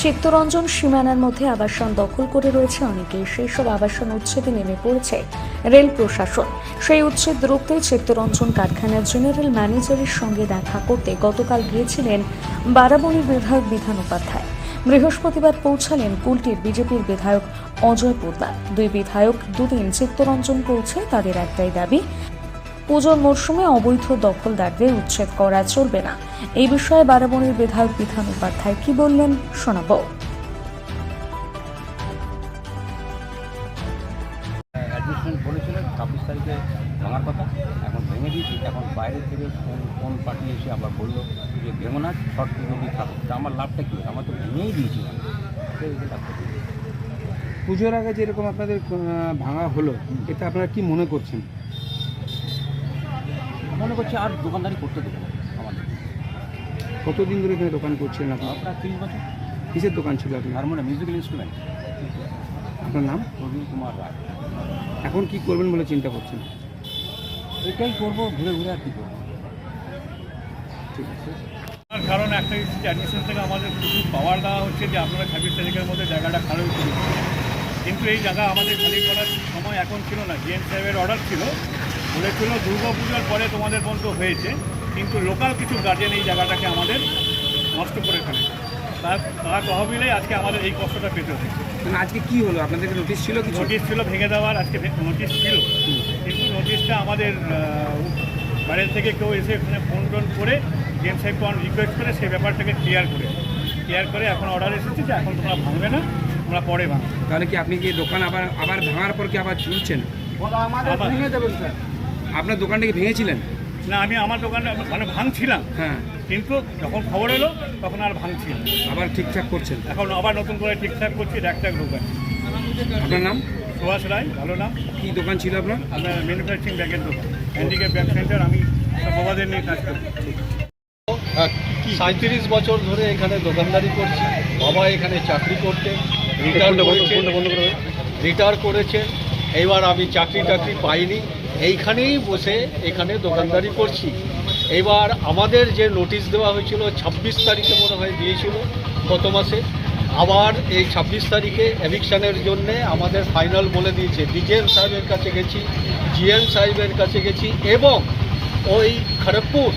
চিত্তরঞ্জন সীমানার মধ্যে আবাসন দখল করে রয়েছে অনেকে সব আবাসন উচ্ছেদে নেমে পড়েছে রেল প্রশাসন। সেই উচ্ছেদ রুখতে চিত্তরঞ্জন কারখানার জেনারেল ম্যানেজারের সঙ্গে দেখা করতে গতকাল গিয়েছিলেন বারাবণীর বিধায়ক বিধান উপাধ্যায়। বৃহস্পতিবার পৌঁছালেন কুলটির বিজেপির বিধায়ক অজয় পোদ্দার। দুই বিধায়ক, দুদিন চিত্তরঞ্জন পৌঁছে তাদের একটাই দাবি পুজোর মরশুমে অবৈধ দখলদারদের উচ্ছেদ করা চলবে না। এই বিষয়ে বারাবণীর বিধায়ক বিধান উপাধ্যায় কি বললেন শোনাব। তারিখে ভাঙার কথা। এখন ভেঙে দিয়েছি। এখন বাইরে থেকে ফোন ফোন পাঠিয়ে এসে আবার বলল যে ভেঙো না শর্ট নদী থাকুক। তা আমার লাভটা কী? আমার তো ভেঙেই দিয়েছি? পুজোর আগে যেরকম আপনাদের ভাঙা হলো এটা আপনারা কি মনে করছেন? করছি আর দোকানদারি করতে দেবো না আমাদের। কতদিন ধরে এখানে দোকান করছিলেন আপনারা প্রায় তিরিশ বছর। কিসের দোকান ছিল আপনার? হারমোনিয়াম মিউজিক্যাল ইনস্ট্রুমেন্ট আপনার নাম? প্রবীণ কুমার রায়। এখন কি করবেন বলে চিন্তা করছেন? এটাই করব ঘুরে ঘুরে আর কি করব। ঠিক আছে। তার কারণ একটা অ্যাডমিশন থেকে আমাদের প্রচুর পাওয়ার দেওয়া হচ্ছে যে আপনারা ছাব্বিশ তারিখের মধ্যে জায়গাটা খালি কিন্তু এই জায়গা আমাদের খালি করার সময় এখন ছিল না। জিএম সাহেবের অর্ডার ছিল। বলেছিল দুর্গা পুজোর পরে তোমাদের বন্ধ হয়েছে কিন্তু লোকাল কিছু গার্জেন এই জায়গাটাকে আমাদের নষ্ট করে ফেলে তার তারা তহবিলে আজকে আমাদের এই কষ্টটা পেতে হচ্ছে। মানে আজকে কি হলো? আপনাদেরকে নোটিশ ছিল কিছু? নোটিশ ছিল ভেঙে দেওয়ার আজকে নোটিশ ছিল। কিন্তু নোটিশটা আমাদের বাইরের থেকে কেউ এসে এখানে ফোন টোন করে গেম সাইড সাহেবকে রিকোয়েস্ট করে সেই ব্যাপারটাকে ক্লিয়ার করে ক্লিয়ার করে এখন অর্ডার এসেছে যে এখন তোমরা ভাঙবে না তোমরা পরে ভাঙবে। তাহলে কি আপনি কি দোকান আবার আবার ভাঙার পর কি আবার চলছেন আবার- আপনার দোকানটাকে ভেঙেছিলেন? না আমি আমার দোকানে মানে ভাঙছিলাম। হ্যাঁ। কিন্তু যখন খবর এলো তখন আর ভাঙছি না। আবার ঠিকঠাক করছেন? এখন আবার নতুন করে ঠিকঠাক করছি ট্যাক দোকান আপনার নাম? সুভাষ রায় ভালো নাম। কি দোকান ছিল আপনার? আপনার ম্যানুফ্যাকচারিং ব্যাগের দোকান। হ্যান্ডিক্যাপ ব্যাগ সেন্টার আমি সব বাবাদের নিয়ে কাজ করি সাঁত্রিশ বছর ধরে এখানে দোকানদারি করছি। বাবা এখানে চাকরি করতে রিটায়ার করেছেন রিটায়ার করেছেন। এইবার আমি চাকরি টাকরি পাইনি। এইখানেই বসে এখানে দোকানদারি করছি। এবার আমাদের যে নোটিশ দেওয়া হয়েছিল, ছাব্বিশ তারিখে মনে হয় দিয়েছিল গত মাসে। আবার এই ছাব্বিশ তারিখে এভিকশনের জন্য আমাদের ফাইনাল বলে দিয়েছে। ডিজেএম সাহেবের কাছে গেছি, জিএম সাহেবের কাছে গেছি এবং ওই খড়গপুর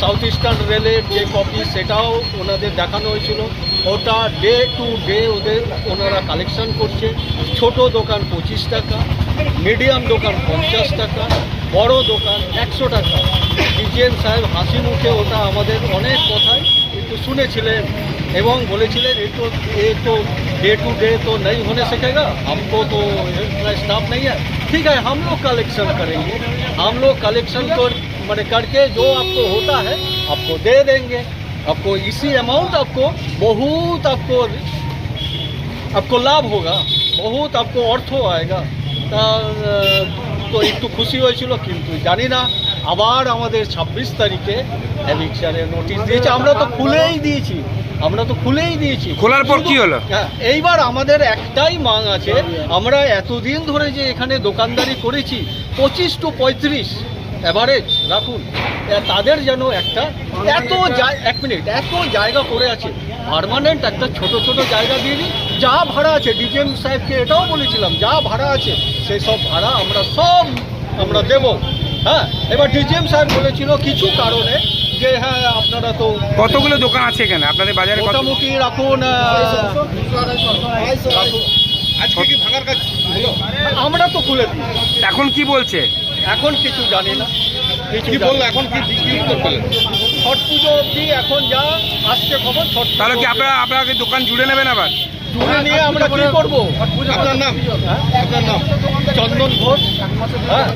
সাউথ ইস্টার্ন রেলের যে কপি সেটাও ওনাদের দেখানো হয়েছিল। ওটা ডে টু ডে ওদের ওনারা কালেকশন করছে ছোট দোকান পঁচিশ টাকা মিডিয়াম দোকান পঞ্চাশ টাকা বড় দোকান একশো টাকা ডিজিএম সাহেব হাসি মুখে ওটা আমাদের অনেক কথাই একটু শুনেছিলেন এবং বলেছিলেন ये तो ये तो डे टू डे तो नहीं होने सकेगा हमको तो इतना स्टाफ नहीं है ठीक है हम लोग कलेक्शन करेंगे हम लोग कलेक्शन कर मैंने करके जो आपको होता है आपको दे देंगे आपको इसी अमाउंट आपको बहुत आपको आपको লাভ होगा বহুত আপকো অর্থ आएगा। তা তো একটু খুশি হয়েছিল কিন্তু জানি না আবার আমাদের ২৬ তারিখে অ্যাভিকশারে নোটিশ দিয়েছে। আমরা তো খুলেই দিয়েছি আমরা তো খুলেই দিয়েছি। খোলার পর কি হলো? হ্যাঁ, এইবার আমাদের একটাই মাং আছে আমরা এতদিন ধরে যে এখানে দোকানদারি করেছি পঁচিশ টু পঁয়ত্রিশ। অ্যাভারেজ রাখুন তাদের যেন একটা এত এক মিনিট এত জায়গা করে আছে। পার্মানেন্ট একটা ছোট ছোট জায়গা দিয়ে দিই যা ভাড়া আছে ডিজিএম সাহেবকে এটাও বলেছিলাম যা ভাড়া আছে সেই সব ভাড়া আমরা সব আমরা দেব। হ্যাঁ এবার ডিজিএম সাহেব বলেছিল কিছু কারণে যে হ্যাঁ আপনারা তো কতগুলো দোকান আছে এখানে? আপনাদের বাজারে মোটামুটি রাখুন রাখুন। আমরা তো খুলে দিই। এখন কি বলছে? এখন কিছু জানি না। কিছু বলল? এখন কি ছট পুজো অবধি এখন যা আসছে খবর ছট তাহলে কি আপনারা আপনারা কি দোকান জুড়ে নেবেন আবার? জুড়ে নিয়ে আমরা কি করব? আপনার নাম। আপনার নাম। চন্দন ঘোষ। হ্যাঁ?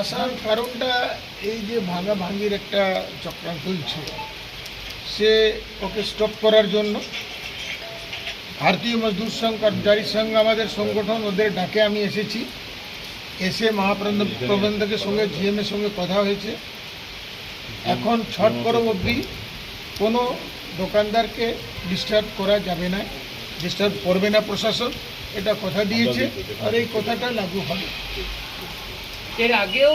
আসার কারণটা এই যে ভাঙা ভাঙির একটা চক্রান্ত চলছে সে ওকে স্টপ করার জন্য ভারতীয় মজদুর সংঘ কর্মচারী সংঘ আমাদের সংগঠন ওদের ডাকে আমি এসেছি। এসে মহাপ্রবন্ধ প্রবন্ধকের সঙ্গে জিএমের সঙ্গে কথা হয়েছে। এখন ছট পরব অবধি কোনো দোকানদারকে ডিস্টার্ব করা যাবে না ডিস্টার্ব করবে না প্রশাসন, এটা কথা দিয়েছে, আর এই কথাটা লাগু হবে। এর আগেও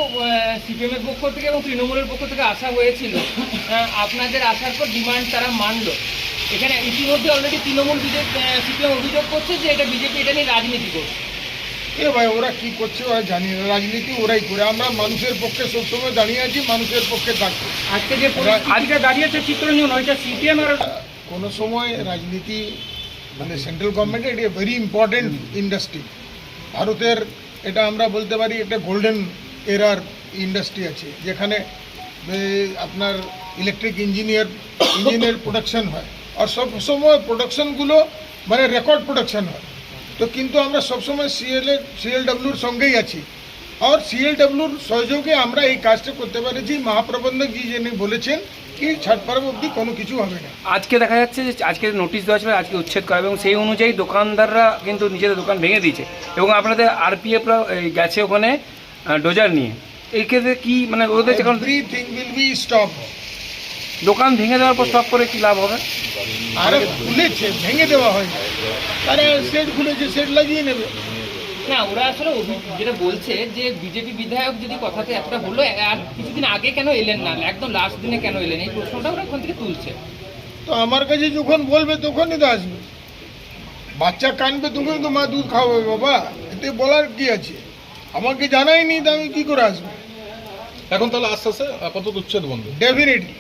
সিপিএমের পক্ষ থেকে এবং তৃণমূলের পক্ষ থেকে আসা হয়েছিল আপনাদের আসার পর ডিমান্ড তারা মানলো। এখানে ইতিমধ্যে অলরেডি তৃণমূল বিজেপি সিপিএম অভিযোগ করছে যে এটা বিজেপি এটা নিয়ে রাজনীতি করছে। এ ভাই ওরা কি করছে ওরা জানি না রাজনীতি ওরাই করে। আমরা মানুষের পক্ষে সবসময় দাঁড়িয়ে আছি মানুষের পক্ষে থাকব। আজকে যে আজকে দাঁড়িয়েছে চিত্তরঞ্জন ওইটা সিপিএম আর কোনো সময় রাজনীতি মানে সেন্ট্রাল গভর্নমেন্টের এটা ভেরি ইম্পর্টেন্ট ইন্ডাস্ট্রি ভারতের এটা আমরা বলতে পারি একটা গোল্ডেন এরার ইন্ডাস্ট্রি আছে যেখানে আপনার ইলেকট্রিক ইঞ্জিনিয়ার ইঞ্জিনিয়ার প্রোডাকশন হয়। আর সব সময় প্রোডাকশনগুলো মানে রেকর্ড প্রোডাকশন হয়। তো কিন্তু আমরা সবসময় সিএল সিএলডব্লিউর সঙ্গেই আছি। আর সিএলডব্লিউর সহযোগে আমরা এই কাজটা করতে পেরেছি। মহাপ্রবন্ধকজি যিনি বলেছেন কি ছাট পার্ব অবধি কোনো কিছু হবে না। আজকে দেখা যাচ্ছে যে আজকে নোটিশ দেওয়া ছিল আজকে উচ্ছেদ করা এবং সেই অনুযায়ী দোকানদাররা কিন্তু নিজেদের দোকান ভেঙে দিয়েছে এবং আপনাদের আরপিএফরা গেছে ওখানে ডোজার নিয়ে। এই ক্ষেত্রে কি মানে ওদের এভরিথিং উইল বি স্টপ দোকান ভেঙে দেওয়ার পর স্টপ করে কি লাভ হবে? আরে খুলেছে ভেঙে দেওয়া হয়। না তারা সেট খুলেছে সেট লাগিয়ে নেবে। না ওরা আসলে যেটা বলছে যে বিজেপি বিধায়ক যদি কথাতে এতটা হলো আর কিছুদিন আগে কেন এলেন না? একদম লাস্ট দিনে কেন এলেন? এই প্রশ্নটা ওরা ওখান থেকে তুলছে। তো আমার কাছে যখন বলবে তখনই তো আসবে। বাচ্চা কানবে তখন তো মা দুধ খাওয়াবে বাবা। এতে বলার কি আছে? আমাকে জানায়নি তো আমি কি করে আসব? এখন তাহলে আস্তে আস্তে আপাতত উচ্ছেদ বন্ধ। ডেফিনেটলি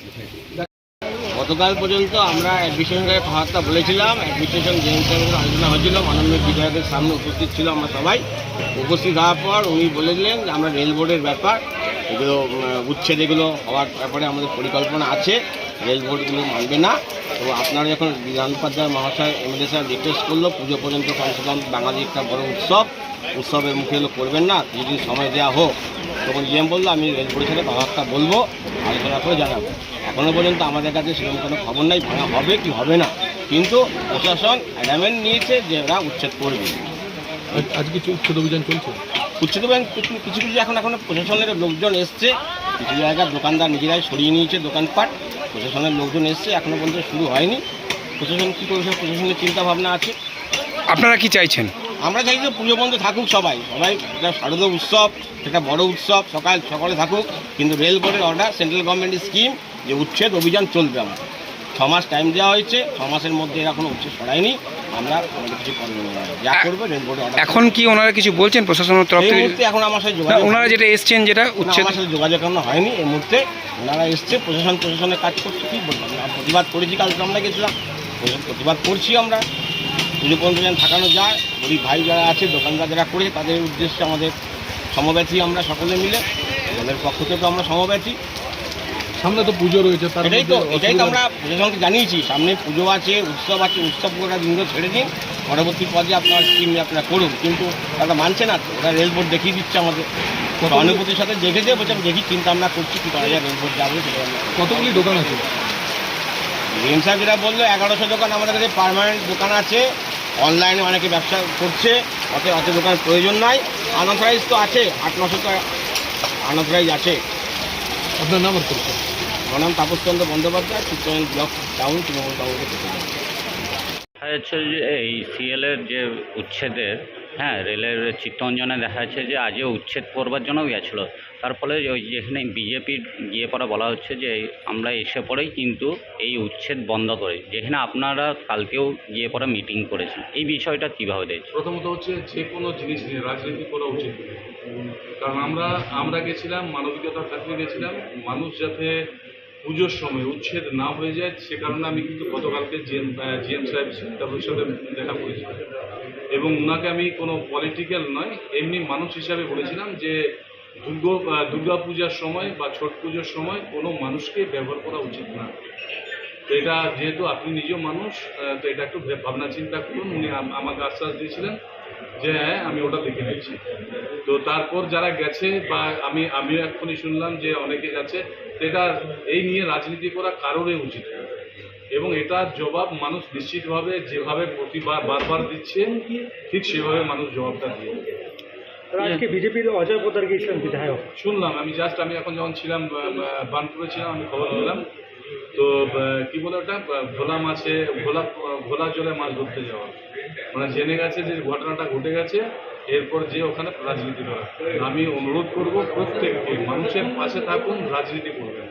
গতকাল পর্যন্ত আমরা অ্যাডমিশনের কথাবার্তা বলেছিলাম অ্যাডমিনিস্ট্রেশন জেন সাহেবের আলোচনা হয়েছিল, মাননীয় বিধায়কের সামনে উপস্থিত ছিল আমরা সবাই। উপস্থিত হওয়ার পর উনি বলে দিলেন যে আমরা রেল বোর্ডের ব্যাপার, এগুলো উচ্ছেদ এগুলো হওয়ার ব্যাপারে আমাদের পরিকল্পনা আছে, রেল বোর্ডগুলো মানবে না। তো আপনারা যখন বিধান উপাধ্যায় মহাশয় এমএলএ সাহেব রিকোয়েস্ট করল, পুজো পর্যন্ত কমসে কম বাঙালি একটা বড় উৎসব। উৎসবের মুখে এগুলো করবেন না, কিছুদিন সময় দেওয়া হোক। তখন জিএম বলল আমি রেল বোর্ডের সাথে কথাবার্তা বলব আলোচনা করে জানাব। এখনও পর্যন্ত আমাদের কাছে সেরকম কোনো খবর নাই ভাঙা হবে কি হবে না। কিন্তু প্রশাসন অ্যাডামেন্ট নিয়েছে যে ওরা উচ্ছেদ করবে। আজকে উচ্ছেদ অভিযান চলছে? উচ্ছেদ অভিযান কিছু কিছু কিছু এখন এখন প্রশাসনের লোকজন এসছে। কিছু জায়গায় দোকানদার নিজেরাই সরিয়ে নিয়েছে দোকানপাট। প্রশাসনের লোকজন এসছে এখনও পর্যন্ত শুরু হয়নি। প্রশাসন কী করবে প্রশাসনের চিন্তা ভাবনা আছে। আপনারা কি চাইছেন? আমরা চাই যে পুজো বন্ধ থাকুক সবাই। সবাই এটা শারদীয় উৎসব এটা বড় উৎসব সকাল সকালে থাকুক। কিন্তু রেল বোর্ডের অর্ডার সেন্ট্রাল গভর্নমেন্টের স্কিম যে উচ্ছেদ অভিযান চলবে আমাদের। ছ মাস টাইম দেওয়া হয়েছে ছ মাসের মধ্যে এরা কোনো উচ্ছেদ সরায়নি। আমরা আমাদের কিছু করব না। যা করব রেল অর্ডার এখন কি ওনারা কিছু বলছেন প্রশাসনের তরফ এই থেকে? মুহূর্তে এখন আমার সাথে না, যোগাযোগ ওনারা যেটা এসছেন যেটা না, উচ্ছেদ আমার সাথে যোগাযোগ এখনও হয়নি এই মুহূর্তে। ওনারা এসছে প্রশাসন প্রশাসনের কাজ করছে। কি বলব? আমরা প্রতিবাদ করেছি কালকে আমরা গেছিলাম। প্রশাসন- প্রতিবাদ করছি আমরা। পুজো পর্যন্ত যেন থাকানো যায়। গরিব ভাই যারা আছে দোকানদার যারা করেছে তাদের উদ্দেশ্যে আমাদের সমব্যথী আমরা সকলে মিলে আমাদের পক্ষ থেকে আমরা সমব্যথী। সামনে তো পুজো রয়েছে এটাই তো এটাই তো আমরা প্রশাসনকে জানিয়েছি। সামনে পুজো আছে উৎসব আছে উৎসব ওরা দিনগুলো ছেড়ে দিন। পরবর্তী পর্যায়ে আপনার স্কিম আপনারা করুন। কিন্তু তারা মানছে না তো ওরা রেল বোর্ড দেখিয়ে দিচ্ছে আমাদের। অনুভূতির সাথে দেখেছে বলছে আমি দেখি চিন্তা ভাবনা করছি কী করা যায় রেল বোর্ড যাব কতগুলি দোকান আছে? সাহেব যেটা বলল এগারোশো দোকান আমাদের কাছে পার্মানেন্ট দোকান আছে। অনলাইনে অনেকে ব্যবসা করছে অত অত দোকান প্রয়োজন নাই। আনঅথরাইজ তো আছে আট নশো তো আনঅথরাইজ আছে। আপনার নাম পরিচয়? আমার নাম তাপসচন্দ্র বন্দ্যোপাধ্যায় চিত্তরঞ্জন ব্লক টাউন তৃণমূল কংগ্রেসের প্রেসিডেন্ট দেখা যাচ্ছে যে এই সিএলের যে উচ্ছেদের হ্যাঁ রেলের চিত্তরঞ্জনে দেখা যাচ্ছে যে আজও উচ্ছেদ করবার জন্য গেছিল। তার ফলে ওই যেখানে বিজেপির গিয়ে পরে বলা হচ্ছে যে আমরা এসে পরেই কিন্তু এই উচ্ছেদ বন্ধ করে, যেখানে আপনারা কালকেও গিয়ে পরে মিটিং করেছেন। এই বিষয়টা কীভাবে দেখছেন? প্রথমত হচ্ছে যে কোনো জিনিস নিয়ে, রাজনীতি করা উচিত কারণ আমরা আমরা গেছিলাম, মানবিকতার খাতিরে গেছিলাম, মানুষ যাতে পুজোর সময় উচ্ছেদ না হয়ে যায়, সে কারণে আমি কিন্তু গতকালকে জিএম জিএম সাহেব তাদের সাথে দেখা করেছিলাম এবং ওনাকে আমি কোনো পলিটিক্যাল নয়, এমনি মানুষ হিসাবে বলেছিলাম যে দুর্গা দুর্গা পূজার সময় বা ছট পুজোর সময় কোনো মানুষকে ব্যবহার করা উচিত না। তো এটা যেহেতু আপনি নিজেও মানুষ তো এটা একটু ভাবনা চিন্তা করুন। উনি আমাকে আশ্বাস দিয়েছিলেন যে হ্যাঁ আমি ওটা দেখে নিচ্ছি তো তারপর যারা গেছে বা আমি, আমিও এক্ষুনি শুনলাম যে অনেকে গেছে এটা এই নিয়ে রাজনীতি করা কারোরই উচিত এবং এটার জবাব মানুষ নিশ্চিতভাবে যেভাবে প্রতিবার বারবার দিচ্ছে ঠিক সেভাবে মানুষ জবাবটা দিয়ে। আজকে বিজেপির অজয় পোদ্দার গিয়েছিলেন বিধায়ক শুনলাম আমি জাস্ট আমি এখন যখন ছিলাম বার্নপুরে ছিলাম আমি খবর পেলাম। তো কি বলে ওটা? ভোলা মাছে ভোলা ভোলা জলে মাছ ধরতে যাওয়া। মানে জেনে গেছে যে ঘটনাটা ঘটে গেছে এরপর যে ওখানে রাজনীতি করা। আমি অনুরোধ করব প্রত্যেককে মানুষের পাশে থাকুন রাজনীতি করবেন।